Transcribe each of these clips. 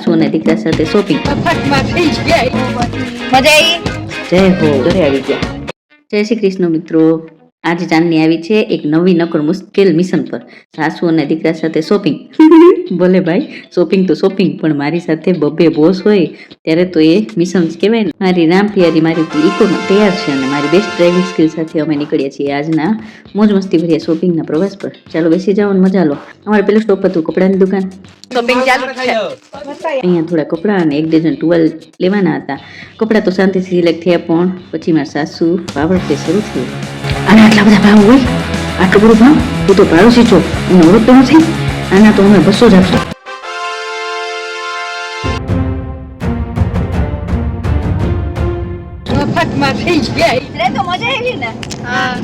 સાસુ અને દીકરા સાથે શોપિંગ મજા આવી? જય હો. ઘરે આવી ગયા. જય શ્રી કૃષ્ણ મિત્રો. આજે ચાંદની આવી છે એક નવી નકર મુશ્કેલ મિશન પર. સાસુ અને દીકરા સાથે શોપિંગ ભલે ભાઈ શોપિંગ તો શોપિંગ પણ મારી સાથે બબે બોસ હોય ત્યારે તો એ મિશન કહેવાય ને. મારી રામ પિયારી મારી ઇકો તૈયાર છે અને મારી બેસ્ટ ડ્રાઇવિંગ સ્કિલ સાથે અમે નીકળ્યા છીએ આજના મોજ મસ્તી ભર્યા શોપિંગના પ્રવાસ પર. ચાલો બેસી જાઓ અને મજા લો. અમારે પેલું સ્ટોપ હતું કપડાની દુકાન. શોપિંગ ચાલુ છે. અહીંયા થોડા કપડાં અને એક ડઝન ટુવેલ લેવાના હતા. કપડાં તો શાંતિથી સિલેક્ટ થયા પણ પછી મારા સાસુ પાવડ શરૂ થયું. આના આટલા બધા ભાવ હોય આટલું બધું ભાવ તું તો પાડોશી છો હું ઓળખતો નથી આના તો અમે બસો જ આપશો. થઈ જાય તો મજા આવી ને? હા.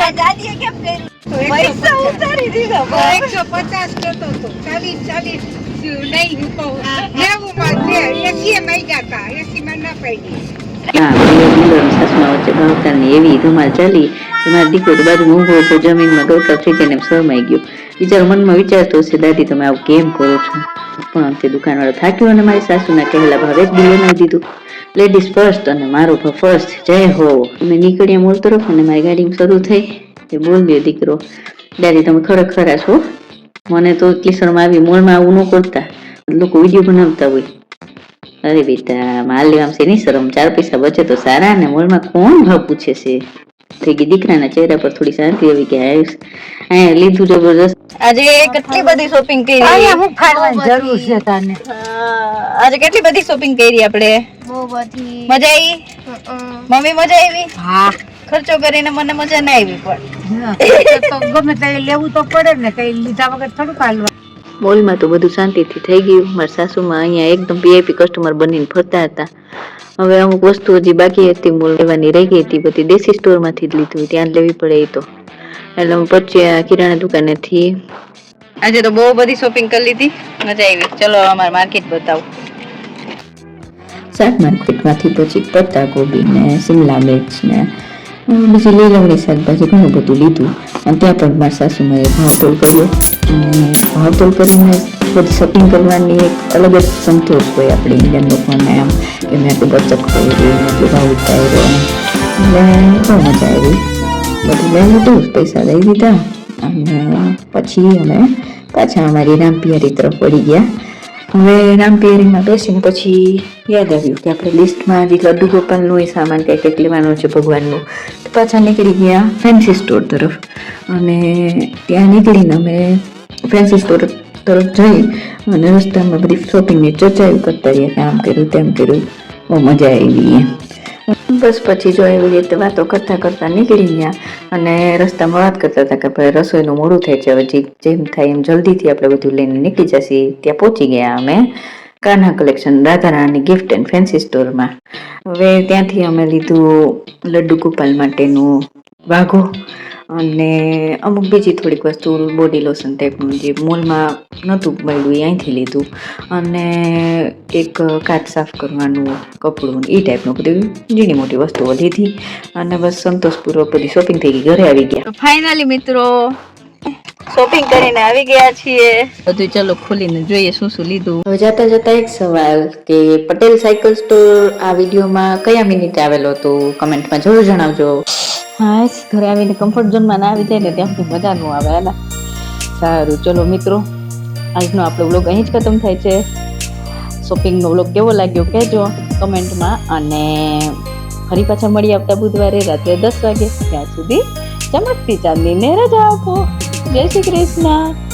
આ દાદીએ કેમ કર્યું? પૈસા એકસો પચાસ કરતો હતો. ચાલીસ ચાલીસ નહીં હું. કહું નેવું માં એસી માં ગયા એસી માં ના પડી. શરમાઈ ગયો. બિચારો મનમાં વિચારતો હશે, દાદી, તમે આવું કેમ કરો પણ દુકાનવાળો થાક્યો અને મારી સાસુના કહેલા ભાવે જ બિલ દીધું. લેડીઝ ફર્સ્ટ અને મારો ભાવ ફર્સ્ટ જય હો. અમે નીકળ્યા મોલ તરફ અને મારી ગાડી શરૂ થઈ. તે બોલ્યો, દીકરો, દાદી, તમે ખરેખર છો મને તો એટલી શરમ આવી, મોલમાં આવું ન કરતા. લોકો વીડિયો બનાવતા હોય. અરે બેટા માલ લેવામાં શેની શરમ? ચાર પૈસા બચે તો સારા ને મોલમાં કોણ ભાવ પૂછે છે? થઈ ગઈ દીકરાના ચહેરા પર થોડી શાંતિ આવી કે અહીંયા લીધું જબરજસ્ત. આજે કેટલી બધી શોપિંગ કરી હું ફાડવાની જરૂર છે તને. આજે કેટલી બધી શોપિંગ કરી આપણે? બહુ બધી. મજા આવી? મમ્મી મજા આવી? હા. ખર્ચો કરીને મને મજા ના આવી પણ. તો ગમે તે લેવું તો પડે ને કઈ લીધા વગર થોડું હાલવા. મોલમાં તો બધું શાંતિથી થઈ ગયું. મારા સાસુમાં અહીંયા એકદમ વીઆઈપી કસ્ટમર બનીને ફરતા હતા. હવે અમુક વસ્તુ હજી બાકી હતી મોલ લેવાની રહી ગઈ હતી બધી દેશી સ્ટોરમાંથી જ લીધું ત્યાં લેવી પડે તો. એટલે હું પછી આ કિરાણા દુકાનેથી આજે તો બહુ બધી શોપિંગ કરી લીધી. મજા આવી ચલો અમારે માર્કેટ બતાવો. શાક માર્કેટમાંથી પછી પત્તા કોબી ને શિમલા મિર્ચ ને બીજી લીલવણી શાકભાજી ઘણું બધું લીધું અને ત્યાં પણ મારા સાસુમાએ ભાવતોલ કર્યો. અને ભાવતોલ કરીને બધી શોપિંગ કરવાની એક અલગ જ સંતોષ હોય આપણે ઇન્ડિયન લોકોને આમ કે મેં આટલું બચત કરી એટલો ભાવ ઉતાર્યો એટલે બહુ મજા આવી. બધું લઈ લીધું, પૈસા લઈ દીધા અને પછી અમે પાછા અમારી રામપિયારી તરફ વળી ગયા. હવે રામપિયારીમાં બેસીને પછી યાદ આવ્યું કે આપણે લિસ્ટમાં જે લડ્ડુ ગોપાલનું એ સામાન કંઈક કંઈક લેવાનું છે ભગવાનનું, તો પાછા નીકળી ગયા ફેન્સી સ્ટોર તરફ. અને ત્યાં નીકળીને અમે ફેન્સી સ્ટોર તરફ જઈ અને રસ્તામાં બધી શોપિંગની ચર્ચાઓ કરતા રહ્યા કે આમ કર્યું તેમ કર્યું, બહુ મજા આવી એમ. બસ પછી જો એવી રીતે વાતો કરતા કરતા નીકળી ગયા અને રસ્તામાં વાત કરતા હતા કે ભાઈ રસોઈનું મોડું થાય છે, હવે જેમ થાય એમ જલ્દીથી આપણે બધું લઈને નીકળી જશે. ત્યાં પહોંચી ગયા અમે Kana collection Radharani gift and fancy સ્ટોરમાં. હવે ત્યાંથી અમે લીધું લડ્ડુ ગોપાલ માટેનું વાઘો. અને અમુક બીજી થોડીક વસ્તુ બોડી લોશન ટાઈપનું જે મોલમાં નહોતું મળ્યું, એ અહીંથી લીધું. અને એક કાચ સાફ કરવાનું, કપડું એ ટાઈપનું બધું ઝીણી મોટી વસ્તુઓ લીધી. અને બસ સંતોષપૂર્વક બધી શોપિંગ થઈ ગઈ, ઘરે આવી ગયા. ફાઇનલી મિત્રો શોપિંગ કરીને આવી ગયા છીએ. બધું ચલો ખોલીને જોઈએ શું શું લીધું. હવે જતા જતા એક સવાલ કે પટેલ સાયકલ સ્ટોર આ વિડીયોમાં કયા મિનિટે આવેલો હતો? કમેન્ટમાં જરૂર જણાવજો. હા ઘરે આવીને કમ્ફર્ટ ઝોનમાં ના આવી જાય ને ત્યાં સુધી મજા ન આવે એના સારું ચલો મિત્રો આજનો આપણો વ્લોગ અહીં જ ખતમ થાય છે. શોપિંગનો વ્લોગ કેવો લાગ્યો કહેજો કમેન્ટમાં અને ફરી પાછા મળી આવતા બુધવારે રાત્રે દસ વાગે. ત્યાં સુધી ચમકતી ચાંદીને રજા આપો. જય શ્રી કૃષ્ણ.